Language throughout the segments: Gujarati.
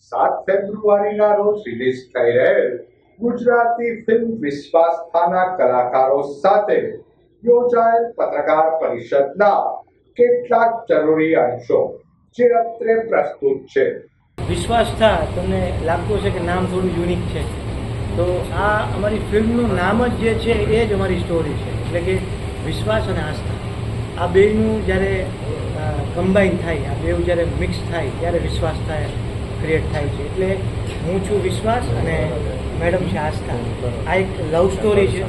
સાત ફેબ્રુઆરીના રોજ રિલીઝ થઈ રહેલ ગુજરાતી ફિલ્મ વિશ્વાસ્થાના કલાકારો સાથે યોજાયેલ પત્રકાર પરિષદના કેટલાક જરૂરી અંશો જે અત્રે પ્રસ્તુત છે. વિશ્વાસ્થા તમને લાગતું છે કે નામ થોડું યુનિક છે. તો આ અમારી ફિલ્મનું નામ જ જે છે એ જ અમારી સ્ટોરી છે. એટલે કે વિશ્વાસ અને આસ્થા. આ બેનું જ્યારે કમ્બાઈન થાય, આ બેઉ જ્યારે મિક્સ થાય, ત્યારે વિશ્વાસ થાય. ક્રિએટ થાય છે. એટલે હું છું વિશ્વાસ અને મેડમ છે આસ્થા. આ એક લવ સ્ટોરી છે.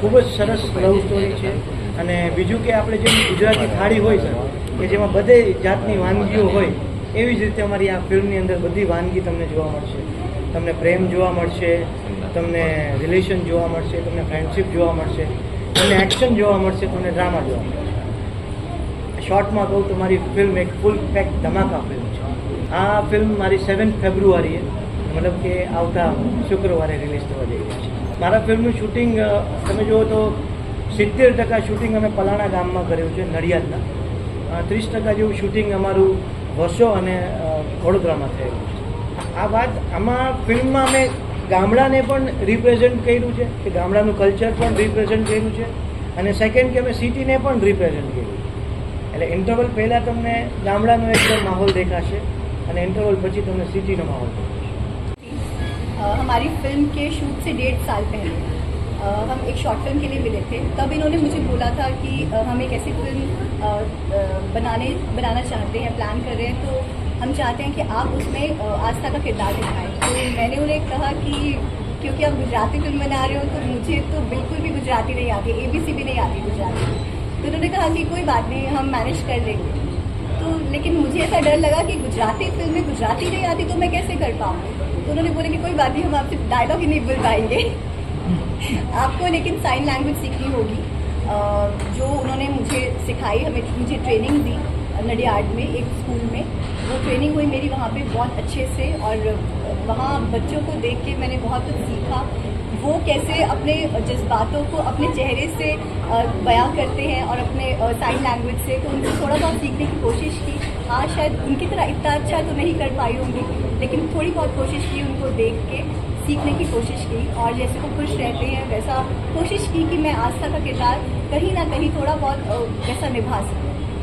ખૂબ જ સરસ લવ સ્ટોરી છે. અને બીજું કે આપણે જેમ ગુજરાતી થાળી હોય છે, કે જેમાં બધે જાતની વાનગીઓ હોય, એવી જ રીતે અમારી આ ફિલ્મની અંદર બધી વાનગી તમને જોવા મળશે. તમને પ્રેમ જોવા મળશે, તમને રિલેશન જોવા મળશે, તમને ફ્રેન્ડશિપ જોવા મળશે, તમને એક્શન જોવા મળશે, તમને ડ્રામા જોવા મળશે. શોર્ટમાં કહું તો મારી ફિલ્મ એક ફૂલ પેક ધમાકા ફિલ્મ આ ફિલ્મ મારી સેવન્થ ફેબ્રુઆરીએ મતલબ કે આવતા શુક્રવારે રિલીઝ થવા જઈ રહી છે. મારા ફિલ્મનું શૂટિંગ તમે જુઓ તો સિત્તેર ટકા શૂટિંગ અમે પલાણા ગામમાં કર્યું છે, નડિયાદના. ત્રીસ ટકા જેવું શૂટિંગ અમારું વર્ષો અને વડોદરામાં થયેલું છે. આ વાત આમાં ફિલ્મમાં અમે ગામડાને પણ રિપ્રેઝેન્ટ કર્યું છે, કે ગામડાનું કલ્ચર પણ રિપ્રેઝેન્ટ કર્યું છે, અને સેકન્ડ કે અમે સિટીને પણ રિપ્રેઝેન્ટ કર્યું એટલે ઇન્ટરવલ પહેલાં તમને ગામડાનો એકદમ માહોલ દેખાશે અને ઇન્ટરવલ પછી તમને સિટીનો માહોલ દેખાશે अ, हमारी फिल्म के शूट से डेढ़ साल पहले अ, हम एक शॉर्ट फिल्म के लिए मिले थे तब इन्होंने मुझे बोला था कि अ, हम एक ऐसी फिल्म अ, अ, बनाने बनाना चाहते हैं प्लान कर रहे हैं तो हम चाहते हैं कि आप उसमें अ, आस्था का किरदार निभाएं तो मैंने उन्हें कहा कि क्योंकि आप गुजराती फिल्म बना रहे हो तो मुझे तो बिल्कुल भी गुजराती नहीं आती ए बी सी भी नहीं आती गुजराती तो उन्होंने कहा कि कोई बात नहीं हम मैनेज कर लेंगे तो लेकिन मुझे ऐसा डर लगा कि गुजराती फ़िल्म में गुजराती नहीं आती तो मैं कैसे कर पाऊँ? तो उन्होंने बोला कि कोई बात नहीं हम आपसे डायलॉग ही नहीं बोल पाएँगे। आपको लेकिन साइन लैंग्वेज सीखनी होगी। जो उन्होंने मुझे सिखाई हमें मुझे ट्रेनिंग दी नडियाड में एक स्कूल में। वो ट्रेनिंग हुई मेरी वहाँ पे बहुत अच्छे से और वहाँ बच्चों को देख के मैंने बहुत कुछ सीखा। वो कैसे अपने जज्बातों को अपने चेहरे से बयां करते हैं और अपने साइन लैंग्वेज से। तो उनसे थोड़ा बहुत सीखने की कोशिश की। हाँ शायद उनकी तरह इतना अच्छा तो नहीं कर पाई होंगी, लेकिन थोड़ी बहुत कोशिश की उनको देख के, सीखने की कोशिश की। और जैसे वो खुश रहते हैं, वैसा कोशिश की कि मैं आस्था का किरदार कहीं ना कहीं थोड़ा बहुत वैसा निभा सकूँ।